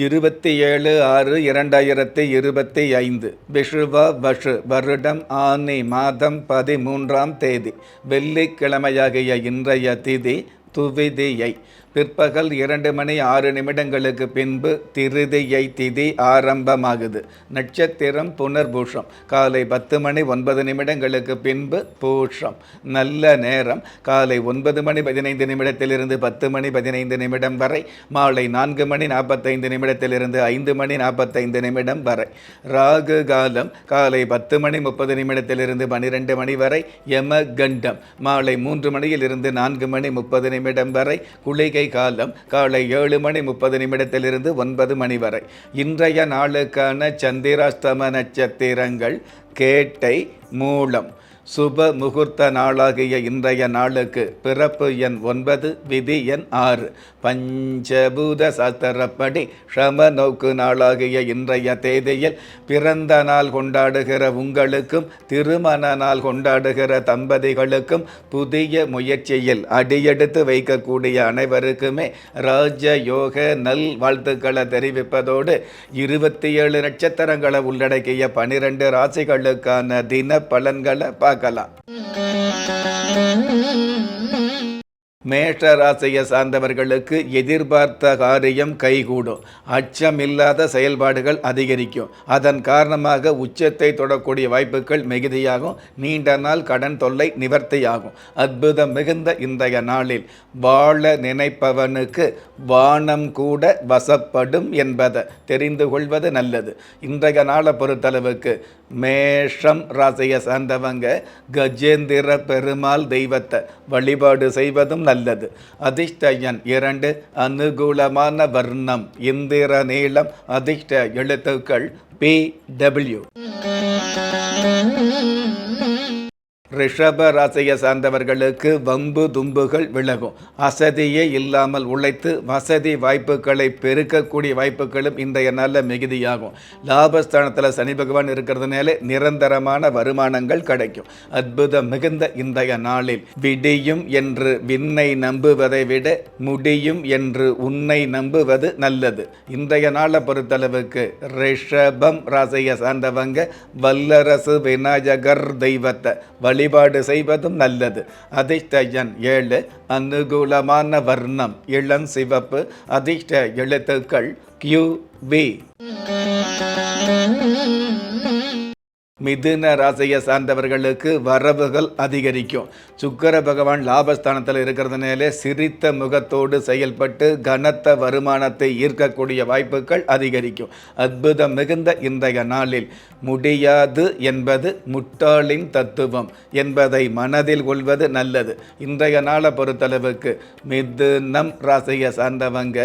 இருபத்தி ஏழு ஆறு இரண்டாயிரத்தி இருபத்தி ஐந்து. விஷுவா வஷு வருடம் ஆனி மாதம் பதிமூன்றாம் தேதி. வெள்ளிக்கிழமையாகிய இன்றைய திதி துவிதியை பிற்பகல் இரண்டு மணி ஆறு நிமிடங்களுக்கு பின்பு திருதியை திதி ஆரம்பமாகுது. நட்சத்திரம் புனர்பூஷம். காலை பத்து மணி ஒன்பது நிமிடங்களுக்கு பின்பு பூஷம். நல்ல நேரம். காலை ஒன்பது மணி பதினைந்து நிமிடத்திலிருந்து பத்து மணி பதினைந்து நிமிடம் வரை. மாலை நான்கு மணி நாற்பத்தைந்து நிமிடத்திலிருந்து ஐந்து மணி நாற்பத்தைந்து நிமிடம் வரை. ராகு காலம் காலை பத்து மணி முப்பது நிமிடத்திலிருந்து பனிரெண்டு மணி வரை. யம கண்டம் மாலை மூன்று மணியிலிருந்து நான்கு மணி முப்பது நிமிடம் வரை. குளிகை காலம் காலை ஏழு மணி முப்பது நிமிடத்திலிருந்து ஒன்பது மணி வரை. இன்றைய நாளுக்கான சந்திராஸ்தம நட்சத்திரங்கள் கேட்டை மூலம். சுப முகூர்த்த நாளாகிய இன்றைய நாளுக்கு பிறப்பு எண் ஒன்பது விதி எண் ஆறு. பஞ்சபூத சாஸ்திரப்படி ஷம நோக்கு நாளாகிய இன்றைய தேதியில் பிறந்த நாள் கொண்டாடுகிற உங்களுக்கும் திருமண நாள் கொண்டாடுகிற தம்பதிகளுக்கும் புதிய முயற்சியில் அடியெடுத்து வைக்கக்கூடிய அனைவருக்குமே ராஜ யோக நல் வாழ்த்துக்களை தெரிவிப்பதோடு இருபத்தி ஏழு நட்சத்திரங்களை உள்ளடக்கிய பனிரெண்டு ராசிகளுக்கான தின பலன்களை பார்க்க பார்க்கலாம் மேஷ ராசியை சார்ந்தவர்களுக்கு எதிர்பார்த்த காரியம் கைகூடும். அச்சமில்லாத செயல்பாடுகள் அதிகரிக்கும். அதன் காரணமாக உச்சத்தை தொடக்கூடிய வாய்ப்புகள் மிகுதியாகும். நீண்ட நாள் கடன் தொல்லை நிவர்த்தியாகும். அற்புதம் மிகுந்த இன்றைய நாளில் வாழ நினைப்பவனுக்கு வானம் கூட வசப்படும் என்பதை தெரிந்து கொள்வது நல்லது. இன்றைய நாளை பொறுத்தளவுக்கு மேஷம் ராசியை சார்ந்தவங்க கஜேந்திர பெருமாள் தெய்வத்தை வழிபாடு செய்வதும் நல்லது. அதிர்ஷ்டயன் இரண்டு அனுகூலமான வர்ணம் இந்திர நீளம் அதிர்ஷ்ட எழுத்துக்கள் பி டபிள்யூ. ரிஷப ராசியை சார்ந்தவர்களுக்கு வம்பு தும்புகள் விலகும். அசதியே இல்லாமல் உழைத்து வசதி வாய்ப்புகளை பெருக்கக்கூடிய வாய்ப்புகளும் இன்றைய நாளில் மிகுதியாகும். லாபஸ்தானத்தில் சனி பகவான் இருக்கிறதுனால நிரந்தரமான வருமானங்கள் கிடைக்கும். அற்புதம் மிகுந்த இன்றைய நாளில். விடியும் என்று விண்ணை நம்புவதை விட முடியும் என்று உன்னை நம்புவது நல்லது. இன்றைய நாளை பொறுத்தளவுக்கு ரிஷபம் ராசியை சார்ந்தவங்க வல்லரசு விநாயகர் தெய்வத்தை வழிபாடு செய்வதும் நல்லது. அதிர்ஷ்ட எண் ஏழு அனுகூலமான வர்ணம் இளம் சிவப்பு அதிர்ஷ்ட எழுத்துக்கள் கியூ வி மிதுன ராசியை சார்ந்தவர்களுக்கு வரவுகள் அதிகரிக்கும். சுக்கர பகவான் லாபஸ்தானத்தில் இருக்கிறதுனால சிரித்த முகத்தோடு செயல்பட்டு கனத்த வருமானத்தை ஈர்க்கக்கூடிய வாய்ப்புகள் அதிகரிக்கும். அற்புதம் மிகுந்த இன்றைய நாளில் முடியாது என்பது முட்டாளின் தத்துவம் என்பதை மனதில் கொள்வது நல்லது. இன்றைய நாளை பொறுத்தளவுக்கு மிதுனம் ராசியை சார்ந்தவங்க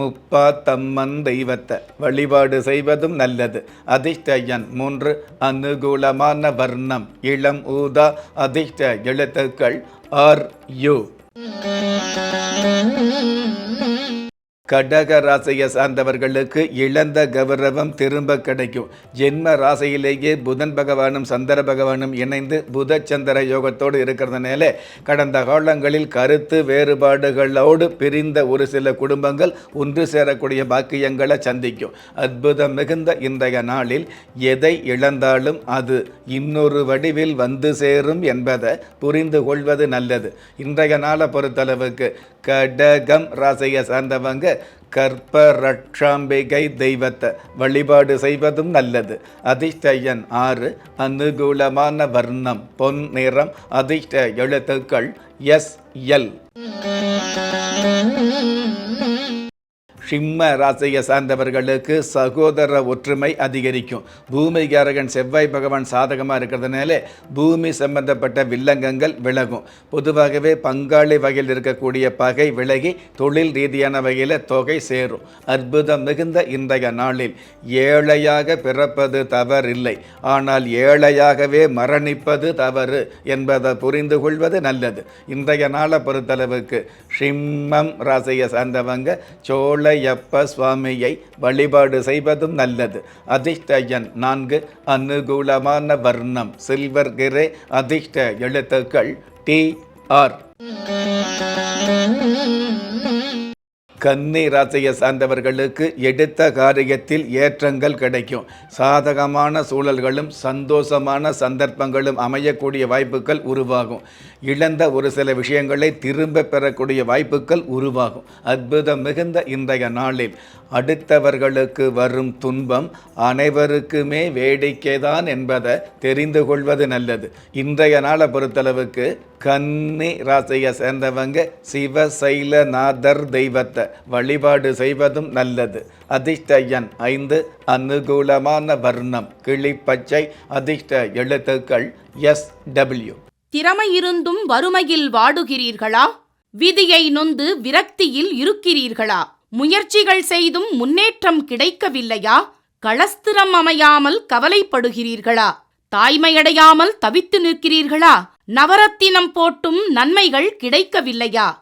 முப்பாத்தம்மன் தெய்வத்தை வழிபாடு செய்வதும் நல்லது. அதிர்ஷ்டயன் மூன்று அனு அனுகூலமான வர்ணம் இளம் ஊதா அதிர்ஷ்ட எழுத்துக்கள் ஆர் யு. கடக ராசியை சார்ந்தவர்களுக்கு இழந்த கௌரவம் திரும்ப கிடைக்கும். ஜென்ம ராசியிலேயே புதன் பகவானும் சந்திர பகவானும் இணைந்து புத சந்திர யோகத்தோடு இருக்கிறதுனால கடந்த காலங்களில் கருத்து வேறுபாடுகளோடு பிரிந்த ஒரு சில குடும்பங்கள் ஒன்று சேரக்கூடிய பாக்கியங்களை சந்திக்கும். அற்புதம் மிகுந்த இன்றைய நாளில் எதை இழந்தாலும் அது இன்னொரு வடிவில் வந்து சேரும் என்பதை புரிந்து கொள்வது நல்லது. இன்றைய நாளை பொறுத்தளவுக்கு கடகம் ராசியை சார்ந்தவங்க கற்பரட்சாம்பிகை தெய்வத்தை வழிபாடு செய்வதும் நல்லது. அதிர்ஷ்டயன் ஆறு அனுகூலமான வர்ணம் பொன் நிறம் அதிர்ஷ்ட எழுத்துக்கள் எஸ் எல். சிம்ம ராசியை சார்ந்தவர்களுக்கு சகோதர ஒற்றுமை அதிகரிக்கும். பூமிகாரகன் செவ்வாய் பகவான் சாதகமாக இருக்கிறதுனால பூமி சம்பந்தப்பட்ட வில்லங்கங்கள் விலகும். பொதுவாகவே பங்காளி வகையில் இருக்கக்கூடிய பகை விலகி தொழில் ரீதியான வகையில் தொகை சேரும். அற்புதம் மிகுந்த இன்றைய நாளில் ஏழையாக பிறப்பது தவறில்லை. ஆனால் ஏழையாகவே மரணிப்பது தவறு என்பதை புரிந்து கொள்வது நல்லது. இன்றைய நாளை பொறுத்தளவுக்கு சிம்மம் ராசியை சார்ந்தவங்க சோழையப்ப சுவாமியை வழிபாடு செய்வதும் நல்லது. அதிர்ஷ்டயன் நான்கு அனுகூலமான வர்ணம் சில்வர் கிரே அதிர்ஷ்ட எழுத்துக்கள் டி ஆர். கன்னி ராசியை சார்ந்தவர்களுக்கு எடுத்த காரியத்தில் ஏற்றங்கள் கிடைக்கும். சாதகமான சூழல்களும் சந்தோஷமான சந்தர்ப்பங்களும் அமையக்கூடிய வாய்ப்புகள் உருவாகும். இழந்த ஒரு சில விஷயங்களை திரும்ப பெறக்கூடிய வாய்ப்புகள் உருவாகும். அற்புதம் மிகுந்த இன்றைய நாளில். அடுத்தவர்களுக்கு வரும் துன்பம் அனைவருக்குமே வேடிக்கைதான் என்பதை தெரிந்து கொள்வது நல்லது. இன்றைய நாளை பொறுத்தளவுக்கு கன்னி ராசியை சேர்ந்தவங்க சிவசைலநாதர் தெய்வத்தை வழிபாடு செய்வதும் நல்லது. அதிர்ஷ்ட எண் ஐந்து அனுகூலமான வர்ணம். கிளிப்பச்சை அதிர்ஷ்ட எழுத்துக்கள் எஸ் டபிள்யூ. திறமை இருந்தும் வறுமையில் வாடுகிறீர்களா? விதியை நொந்து விரக்தியில் இருக்கிறீர்களா? முயற்சிகள் செய்தும் முன்னேற்றம் கிடைக்கவில்லையா? களஸ்திரம் அமையாமல் கவலைப்படுகிறீர்களா? தாய்மையடையாமல் தவித்து நிற்கிறீர்களா? நவரத்தினம் போட்டும் நன்மைகள் கிடைக்கவில்லையா?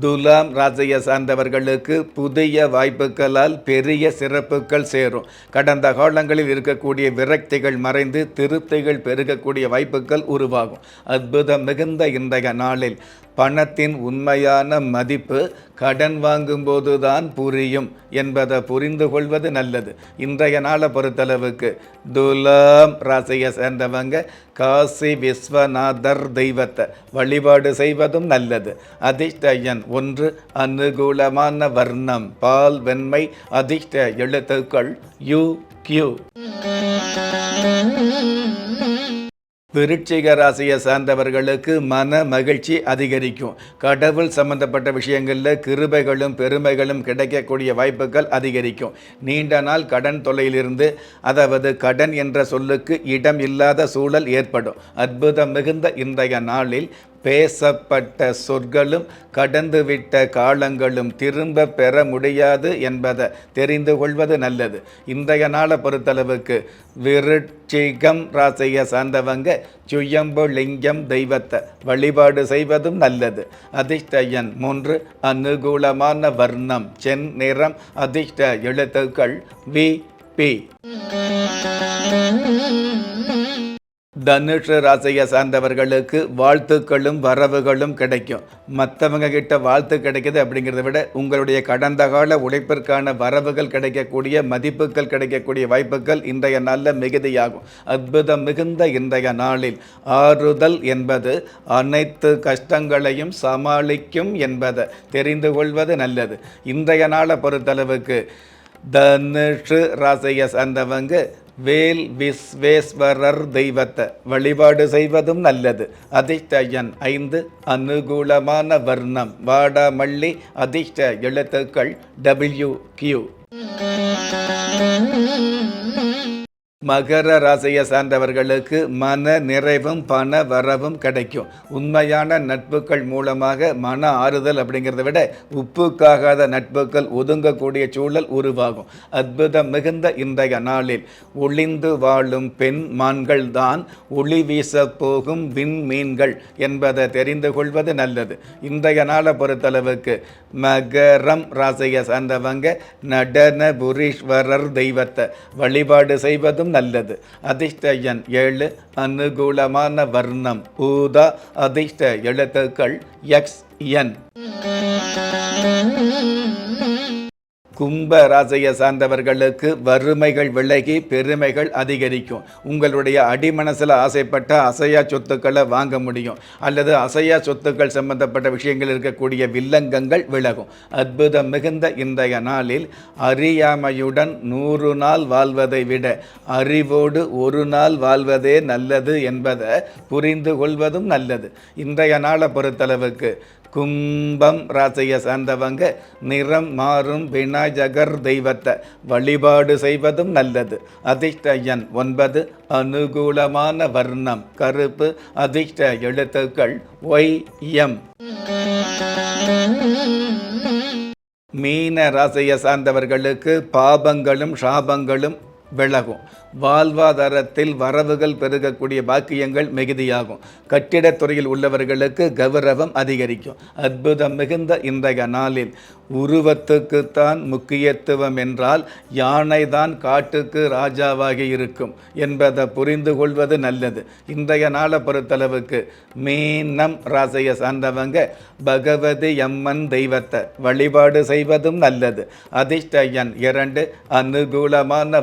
துலாம் ராசியை சார்ந்தவர்களுக்கு புதிய வாய்ப்புகளால் பெரிய சிறப்புகள் சேரும். கடந்த காலங்களில் இருக்கக்கூடிய விரக்திகள் மறைந்து திருப்திகள் பெருகக்கூடிய வாய்ப்புகள் உருவாகும். அற்புதம் மிகுந்த இன்றைய நாளில். பணத்தின் உண்மையான மதிப்பு கடன் வாங்கும்போது தான் புரியும் என்பதை புரிந்து கொள்வது நல்லது. இன்றைய நாளை பொறுத்தளவுக்கு துலாம் ராசியை சேர்ந்தவங்க காசி விஸ்வநாதர் தெய்வத்தை வழிபாடு செய்வதும் நல்லது. அதிர்ஷ்டயன் ஒன்று அனுகூலமான வர்ணம் பால் வெண்மை அதிர்ஷ்ட எழுத்துக்கள் யூ கியூ. விருட்சிக ராசியை சார்ந்தவர்களுக்கு மன மகிழ்ச்சி அதிகரிக்கும். கடவுள் சம்பந்தப்பட்ட விஷயங்களில் கிருபைகளும் பெருமைகளும் கிடைக்கக்கூடிய வாய்ப்புகள் அதிகரிக்கும். நீண்ட நாள் கடன் தொல்லையிலிருந்து அதாவது கடன் என்ற சொல்லுக்கு இடம் இல்லாத சூழல் ஏற்படும். அற்புதம் மிகுந்த இன்றைய நாளில் பேசப்பட்ட சொற்களும் கடந்துவிட்ட காலங்களும் திரும்ப பெற முடியாது என்பதை தெரிந்து கொள்வது நல்லது. இன்றைய நாளை பொறுத்தளவுக்கு விருட்சிகம் ராசியை சார்ந்தவங்க சுயம்பு லிங்கம் தெய்வத்தை வழிபாடு செய்வதும் நல்லது. அதிர்ஷ்டயன் மூன்று அனுகூலமான வர்ணம் சென் நிறம் அதிர்ஷ்ட எழுத்துக்கள் வி பி. தனுஷ ராசியை சார்ந்தவர்களுக்கு வாழ்த்துக்களும் வரவுகளும் கிடைக்கும். மற்றவங்க கிட்ட வாழ்த்து கிடைக்கிது அப்படிங்கிறத விட உங்களுடைய கடந்த கால உழைப்பிற்கான வரவுகள் கிடைக்கக்கூடிய மதிப்புகள் கிடைக்கக்கூடிய வாய்ப்புகள் இன்றைய நாளில் மிகுதியாகும். அற்புதம் மிகுந்த இன்றைய நாளில் ஆறுதல் என்பது அனைத்து கஷ்டங்களையும் சமாளிக்கும் என்பதை தெரிந்து கொள்வது நல்லது. இன்றைய நாளை பொறுத்தளவுக்கு தனுஷு ராசியை சார்ந்தவங்க வேல் விஸ்வேஸ்வரர் தெய்வத்தை வழிபாடு செய்வதும் நல்லது. அதிர்ஷ்டயன் ஐந்து அனுகூலமான வர்ணம். வாடாமல்லி அதிர்ஷ்ட எழுத்துக்கள் டபிள்யூ கியூ மகர ராசியை சார்ந்தவர்களுக்கு மன நிறைவும் பண வரவும் கிடைக்கும். உண்மையான நட்புகள் மூலமாக மன ஆறுதல் அப்படிங்கிறத விட உப்புக்காகாத நட்புகள் ஒதுங்கக்கூடிய சூழல் உருவாகும். அற்புதம் மிகுந்த இன்றைய நாளில் ஒளிந்து வாழும் பெண் மான்கள் தான் ஒளி வீச போகும் விண்மீன்கள் என்பதை தெரிந்து கொள்வது நல்லது. இன்றைய நாளை பொறுத்தளவுக்கு மகரம் ராசியை சார்ந்தவங்க நடன புரீஸ்வரர் தெய்வத்தை வழிபாடு செய்வதும் நல்லது அதிர்ஷ்ட எண் ஏழு அனுகூலமான வர்ணம் ஊதா அதிர்ஷ்ட எழுத்துக்கள் எக்ஸ் என் கும்ப ராசியை சார்ந்தவர்களுக்கு வறுமைகள் விலகி பெருமைகள் அதிகரிக்கும். உங்களுடைய அடிமனசில் ஆசைப்பட்ட அசையா சொத்துக்களை வாங்க முடியும். அல்லது அசையா சொத்துக்கள் சம்பந்தப்பட்ட விஷயங்கள் இருக்கக்கூடிய வில்லங்கங்கள் விலகும். அற்புதம் மிகுந்த இன்றைய நாளில் அறியாமையுடன் நூறு நாள் வாழ்வதை விட அறிவோடு ஒரு நாள் வாழ்வதே நல்லது என்பதை புரிந்து கொள்வதும் நல்லது. இன்றைய நாளை பொறுத்தளவுக்கு கும்பம் ராசியை சார்ந்தவங்க நிறம் மாறும் விநாயகர் தெய்வத்தை வழிபாடு செய்வதும் நல்லது. அதிர்ஷ்ட எண் ஒன்பது அனுகூலமான வர்ணம் கருப்பு அதிர்ஷ்ட எழுத்துக்கள் ஒய் எம். மீன ராசியை சார்ந்தவர்களுக்கு பாபங்களும் சாபங்களும் விலகும். வாழ்வாதாரத்தில் வரவுகள் பெருகக்கூடிய பாக்கியங்கள் மிகுதியாகும். கட்டிடத்துறையில் உள்ளவர்களுக்கு கௌரவம் அதிகரிக்கும். அற்புதம் மிகுந்த இன்றைய நாளில். உருவத்துக்குத்தான் முக்கியத்துவம் என்றால் யானை தான் காட்டுக்கு ராஜாவாகி இருக்கும் என்பதை புரிந்து கொள்வது நல்லது. இன்றைய நாளை பொறுத்தளவுக்கு மீனம் ராசியை சார்ந்தவங்க பகவதி அம்மன் தெய்வத்தை வழிபாடு செய்வதும் நல்லது. அதிர்ஷ்ட எண் இரண்டு அனுகூலமான